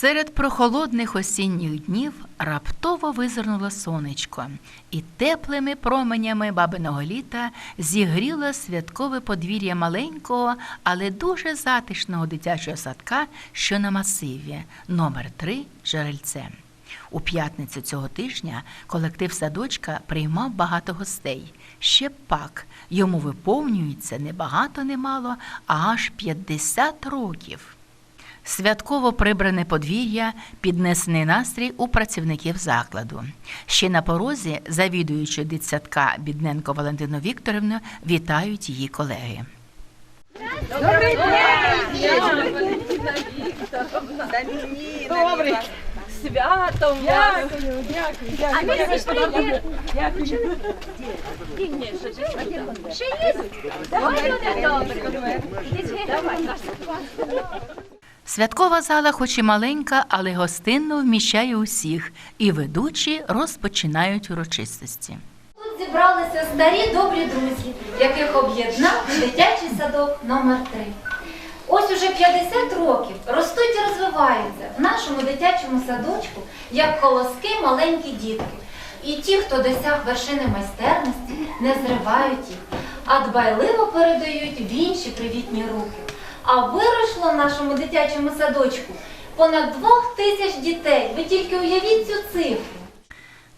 Серед прохолодних осінніх днів раптово визирнуло сонечко, і теплими променями бабиного літа зігріло святкове подвір'я маленького, але дуже затишного дитячого садка, що на масиві, номер 3 Жерельце. У п'ятницю цього тижня колектив садочка приймав багато гостей. Ще пак йому виповнюється не багато не мало, а аж 50 років. Святково прибране подвір'я, піднесений настрій у працівників закладу. Ще на порозі, завідуючи дитсадка Бідненко Валентину Вікторівну, вітають її колеги. Добрий. Святом вас. А ми всі привіт. Ще є? Люди добре. Давай. Святкова зала, хоч і маленька, але гостинно вміщає усіх, і ведучі розпочинають урочистості. Тут зібралися старі добрі друзі, яких об'єднав дитячий садок номер 3 Ось уже 50 років ростуть і розвиваються в нашому дитячому садочку як колоски маленькі дітки. І ті, хто досяг вершини майстерності, не зривають їх, а дбайливо передають в інші привітні руки. А виросло в нашому дитячому садочку понад двох тисяч дітей. Ви тільки уявіть цю цифру.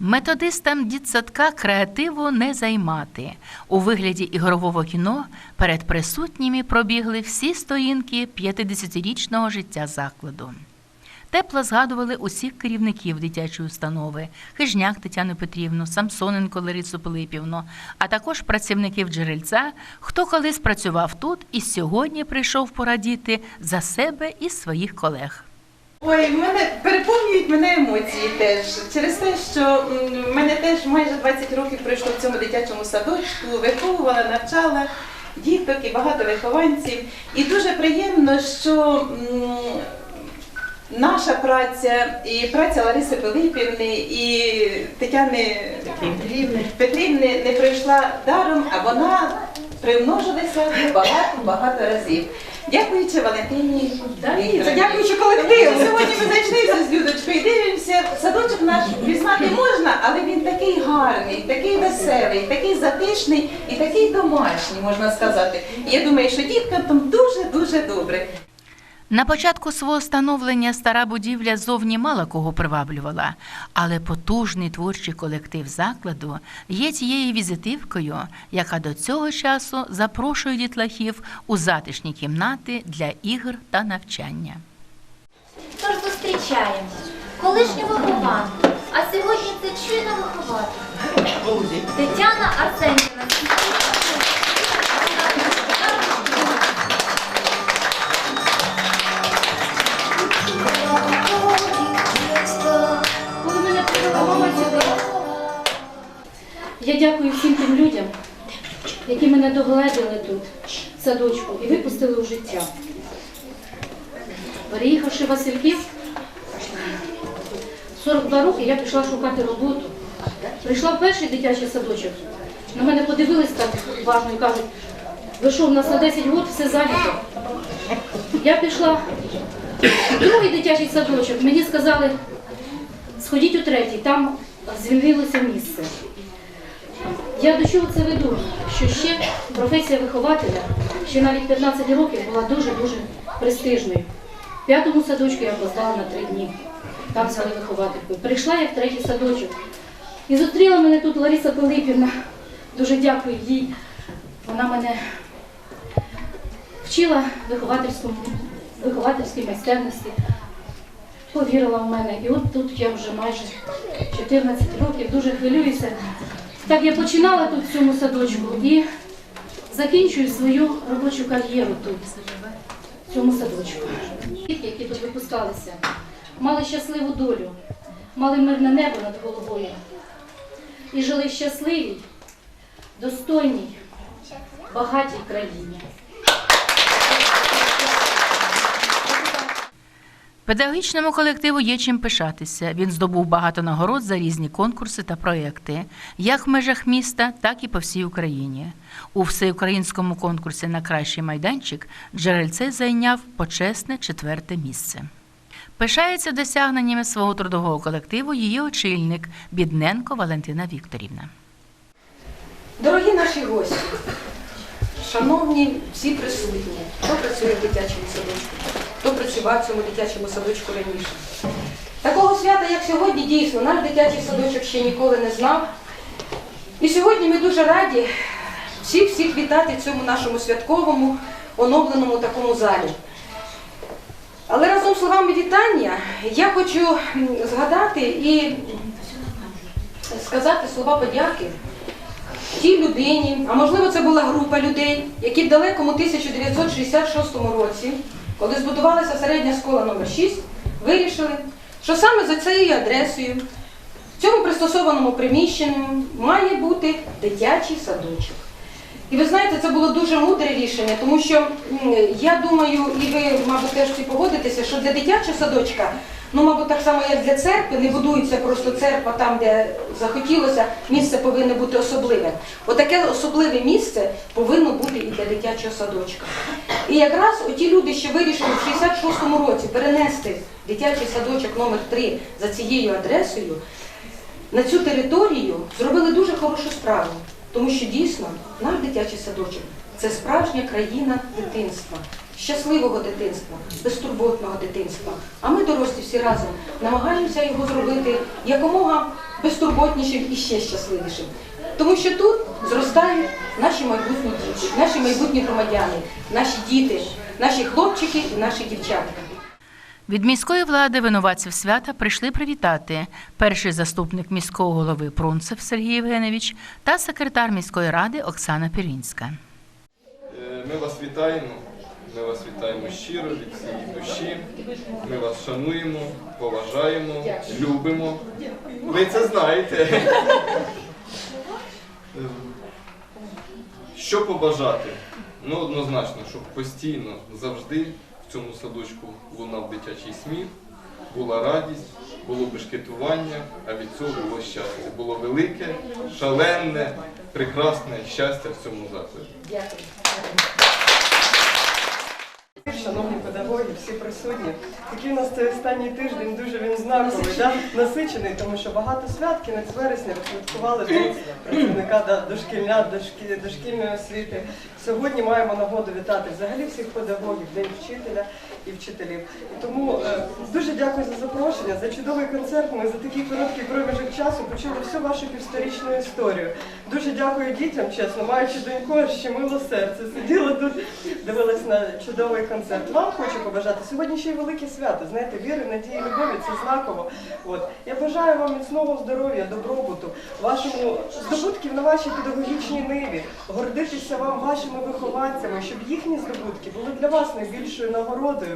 Методистам дітсадка креативу не займати. У вигляді ігрового кіно перед присутніми пробігли всі сторінки 50-річного життя закладу. Тепло згадували усіх керівників дитячої установи, Хижняк Тетяну Петрівну, Самсоненко Ларису Пилипівну, а також працівників джерельця, хто колись працював тут і сьогодні прийшов порадіти за себе і своїх колег. Ой, мене переповнюють мене емоції теж через те, що в мене теж майже 20 років пройшло в цьому дитячому садочку, виховувала, навчала діток і багато вихованців. І дуже приємно, що наша праця і праця Лариси Пилипівни і Тетяни Петрівни не пройшла даром, а вона примножилася багато-багато разів. Дякуючи Валентині. Дякуючи колективу. Сьогодні ми зайшлися з Людочкою і дивимося, садочок наш пізнати можна, але він такий гарний, такий веселий, такий затишний і такий домашній, можна сказати. І я думаю, що діткам там дуже-дуже добре. На початку свого становлення стара будівля зовні мало кого приваблювала, але потужний творчий колектив закладу є тією візитивкою, яка до цього часу запрошує дітлахів у затишні кімнати для ігр та навчання. Тож зустрічаємо колишнього вихованку, а сьогодні це чуйна вихователь. Тетяна Арсенівна. Я дякую всім тим людям, які мене догледіли тут, в садочку, і випустили у життя. Переїхавши в Васильків, 42 роки я пішла шукати роботу. Прийшла в перший дитячий садочок. На мене подивились так уважно і кажуть, ви що, в нас на 10 років все зайнято. Я пішла в другий дитячий садочок, мені сказали, сходіть у третій, там звільнилося місце. Я до чого це веду? Що ще професія вихователя, ще навіть 15 років була дуже-дуже престижною. В п'ятому садочку я опоздала на три дні. Там взяли виховательку. Прийшла я в третій садочок. І зустріла мене тут Лариса Пилипівна. Дуже дякую їй. Вона мене вчила виховательській майстерності повірила в мене. І от тут я вже майже 14 років дуже хвилююся. Так я починала тут в цьому садочку і закінчую свою робочу кар'єру тут, в цьому садочку. Дітки, які тут випускалися, мали щасливу долю, мали мирне небо над головою і жили в щасливій, достойній, багатій країні. Педагогічному колективу є чим пишатися. Він здобув багато нагород за різні конкурси та проекти, як в межах міста, так і по всій Україні. У всеукраїнському конкурсі на кращий майданчик джерельце зайняв почесне четверте місце. Пишається досягненнями свого трудового колективу її очільник Бідненко Валентина Вікторівна. Дорогі наші гості, шановні всі присутні, хто працює в дитячому садочку, хто працював в цьому дитячому садочку раніше. Такого свята, як сьогодні, дійсно, наш дитячий садочок ще ніколи не знав. І сьогодні ми дуже раді всіх всіх вітати в цьому нашому святковому, оновленому такому залі. Але разом з словами вітання я хочу згадати і сказати слова подяки тій людині, а можливо це була група людей, які в далекому 1966 році, коли збудувалася середня школа номер 6 вирішили, що саме за цією адресою, в цьому пристосованому приміщенні має бути дитячий садочок. І ви знаєте, це було дуже мудре рішення, тому що я думаю, і ви, мабуть, теж всі погодитеся, що для дитячого садочка, ну, мабуть, так само, як для церкви, не будується просто церква там, де захотілося, місце повинно бути особливе. Отаке особливе місце повинно бути і для дитячого садочка. І якраз оті люди, що вирішили в 66-му році перенести дитячий садочок номер 3 за цією адресою, на цю територію зробили дуже хорошу справу, тому що дійсно наш дитячий садочок це справжня країна дитинства, щасливого дитинства, безтурботного дитинства. А ми, дорослі, всі разом намагаємося його зробити якомога безтурботнішим і ще щасливішим. Тому що тут зростають наші майбутні діти, наші майбутні громадяни, наші діти, наші хлопчики і наші дівчатка. Від міської влади винуватців свята прийшли привітати перший заступник міського голови Прунцев Сергій Євгенович та секретар міської ради Оксана Пірінська. Е, Ми вас вітаємо. Ми вас вітаємо щиро від всієї душі. Ми вас шануємо, поважаємо, любимо. Ви це знаєте. Е, Що побажати? Ну, однозначно, щоб постійно, завжди в цьому садочку лунав дитячий сміх, була радість, було бешкетування, а від цього було щастя. Було велике, шалене, прекрасне щастя в цьому закладі. Дякую. Шановні педагоги, всі присутні. Такий у нас цей останній тиждень дуже він знаковий, да? насичений, тому що багато свят кінець вересня відсвяткували працівника да, дошкільня, дошкі, дошкільної освіти. Сьогодні маємо нагоду вітати взагалі всіх педагогів, День вчителя і вчителів. І тому е, дуже дякую за запрошення, за чудовий концерт. Ми за такий короткий проміжок часу почули всю вашу півсторічну історію. Дуже дякую дітям, чесно, маючи доньку, аж щемило серце. Сиділа тут, дивилась на чудовий концерт. Вам хочу побажати сьогодні ще й велике свято. Знаєте, віри, надії, любові це знаково. От я бажаю вам міцного здоров'я, добробуту, вашому здобутків на вашій педагогічній ниві, гордитися вам вашими вихованцями, щоб їхні здобутки були для вас найбільшою нагородою.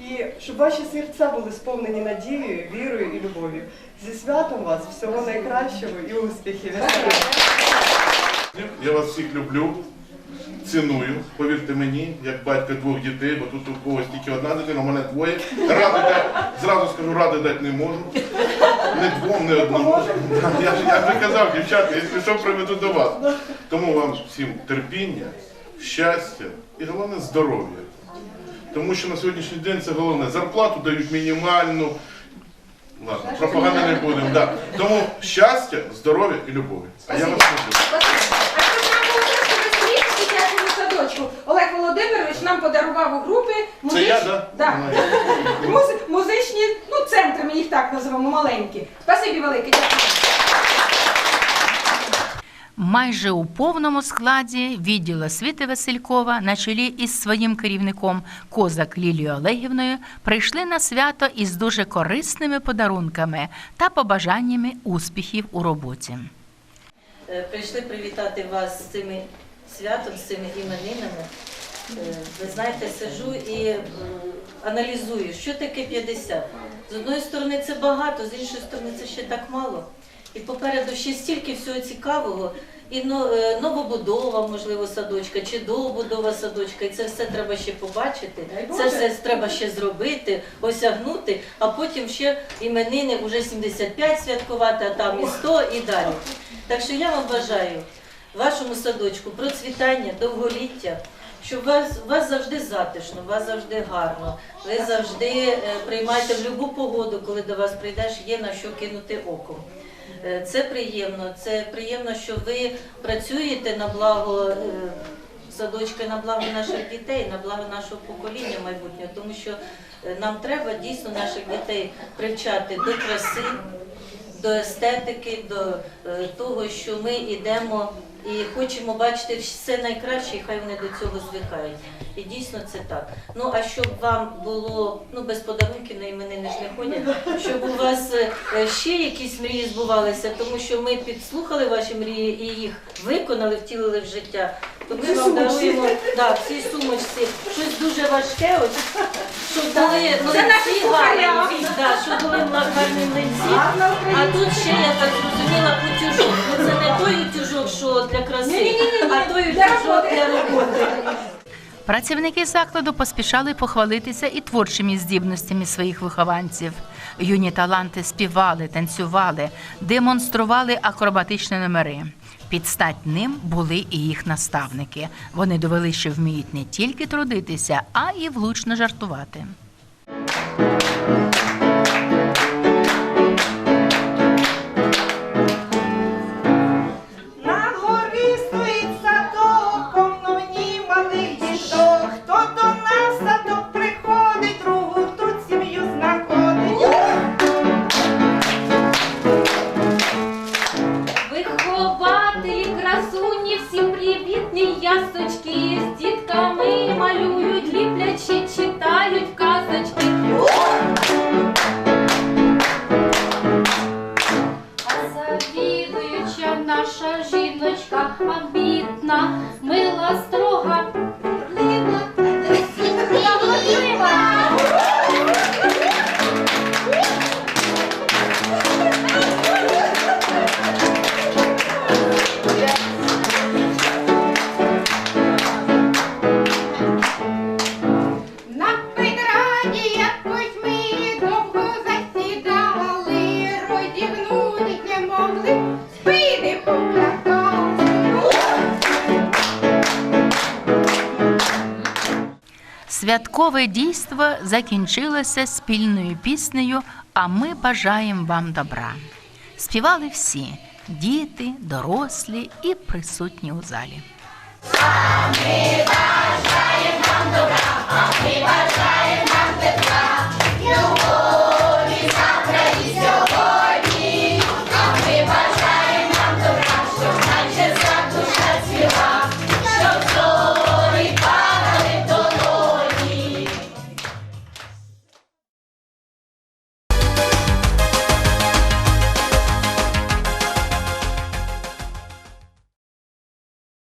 І щоб ваші серця були сповнені надією, вірою і любов'ю. Зі святом вас, всього найкращого і успіхів! Я вас всіх люблю, ціную. Повірте мені, як батько двох дітей, бо тут у когось тільки одна дитина, у мене двоє. Ради дати, зразу скажу, ради дати не можу. Не двом, не одному. Я ж я вже казав, дівчата, якщо що, приведу до вас. Тому вам всім терпіння, щастя і головне здоров'я. Тому що на сьогоднішній день це головне. Зарплату дають мінімальну. Ладно, пропаганди не будемо. Да. Тому щастя, здоров'я і любові. А я вас люблю. Олег Володимирович нам подарував у групи Це музичні, я, да? Да. Музи- музичні, ну, центри, ми їх так називаємо, маленькі. Спасибі велике, дякую. Майже у повному складі відділ освіти Василькова на чолі із своїм керівником Козак Лілією Олегівною прийшли на свято із дуже корисними подарунками та побажаннями успіхів у роботі. Е, Прийшли привітати вас з цими святом, з цими іменинами. Е, Ви знаєте, сиджу і е, аналізую, що таке 50. З одної сторони це багато, з іншої сторони це ще так мало. І попереду ще стільки всього цікавого. І е, новобудова, можливо, садочка, чи добудова садочка, і це все треба ще побачити, це все треба ще зробити, осягнути, а потім ще іменини вже 75 святкувати, а там і 100 і далі. Так що я вам бажаю вашому садочку процвітання, довголіття, щоб у вас, у вас завжди затишно, у вас завжди гарно. Ви завжди е, приймаєте в будь-яку погоду, коли до вас прийдеш, є на що кинути оком. Е, Це приємно. Це приємно, що ви працюєте на благо Садочки на благо наших дітей, на благо нашого покоління майбутнього, тому що е, нам треба дійсно наших дітей привчати до краси, до естетики, до е, того, що ми йдемо і хочемо бачити все найкраще, і хай вони до цього звикають. І дійсно це так. Ну а щоб вам було ну без подарунків на іменини ж не ходять, щоб у вас е, е, ще якісь мрії збувалися, тому що ми підслухали ваші мрії і їх виконали, втілили в життя. То ми вам даруємо да, в цій сумочці щось дуже важке, ось, щоб були млинці гарні, да, щоб були гарні млинці. А тут ще я так зрозуміла утюжок. Ну це не той утюжок, що для краси, а той утюжок для роботи. Працівники закладу поспішали похвалитися і творчими здібностями своїх вихованців. Юні таланти співали, танцювали, демонстрували акробатичні номери. Під стать ним були і їх наставники. Вони довели, що вміють не тільки трудитися, а і влучно жартувати. gosto. Святкове дійство закінчилося спільною піснею А ми бажаємо вам добра. Співали всі діти, дорослі і присутні у залі. Ми бажаємо вам добра, ми бажаємо